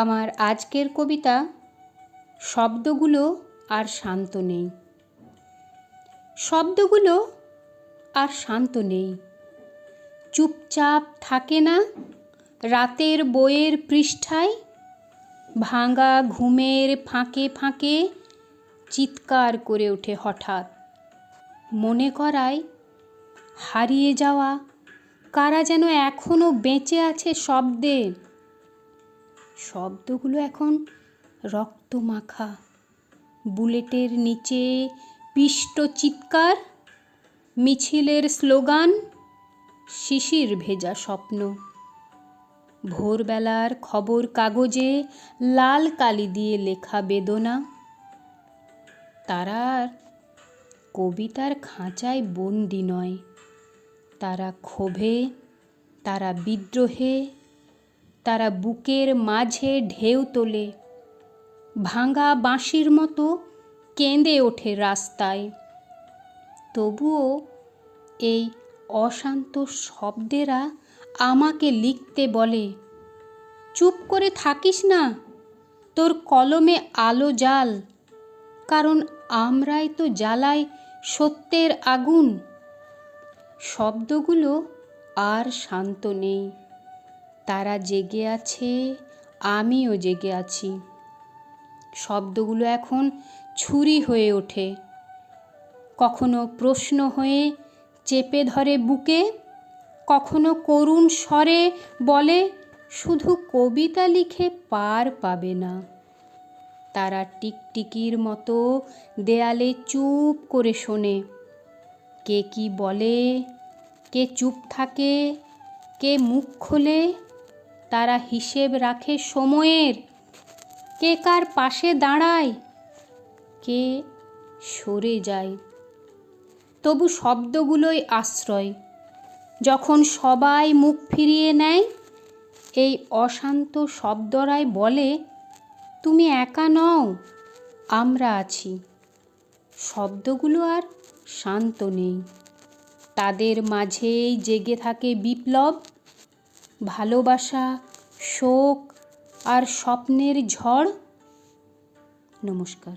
আমার আজকের কবিতা শব্দগুলো আর শান্ত নেই। শব্দগুলো আর শান্ত নেই। চুপচাপ থাকে না রাতের বইয়ের পৃষ্ঠায়, ভাঙা ঘুমের ফাঁকে ফাঁকে চিৎকার করে ওঠে হঠাৎ। মনে করায় হারিয়ে যাওয়া, কারা যেন এখনও বেঁচে আছে শব্দে। শব্দগুলো এখন রক্ত মাখা বুলেটের নিচে পিষ্ট চিৎকার, মিছিলের স্লোগান, শিশির ভেজা স্বপ্ন। ভোরবেলার খবর কাগজে লাল কালি দিয়ে লেখা বেদনা। তারা আর কবিতার খাঁচায় বন্দি নয়। তারা ক্ষোভে, তারা বিদ্রোহে তারা বুকের মাঝে ঢেউ তোলে। ভাঙা বাঁশির মতো কেঁদে ওঠে রাস্তায়। তবুও এই অশান্ত শব্দেরা আমাকে লিখতে বলে, চুপ করে থাকিস না, তোর কলমে আলো জাল, কারণ আমরাই তো জ্বালাই সত্যের আগুন। শব্দগুলো আর শান্ত নেই। তারা জেগে আছে, আমিও জেগে আছি। শব্দগুলো এখন ছুরি হয়ে ওঠে। কখনো প্রশ্ন হয়ে চেপে ধরে বুকে, কখনো করুণ স্বরে বলে, শুধু কবিতা লিখে পার পাবে না। তারা টিকটিকির মতো দেয়ালে চুপ করে শোনে। কে কি বলে, কে চুপ থাকে, কে মুখ খোলে তারা হিসেব রাখে সময়ের। কে কার পাশে দাঁড়ায়, কে সরে যায়। তবু শব্দগুলোই আশ্রয়। যখন সবাই মুখ ফিরিয়ে নেয়, এই অশান্ত শব্দরাই বলে, তুমি একা নও, আমরা আছি। শব্দগুলো আর শান্ত নেই। তাদের মাঝেই জেগে থাকে বিপ্লব। ভালোবাসা শোক আর স্বপ্নের ঝড়? নমস্কার।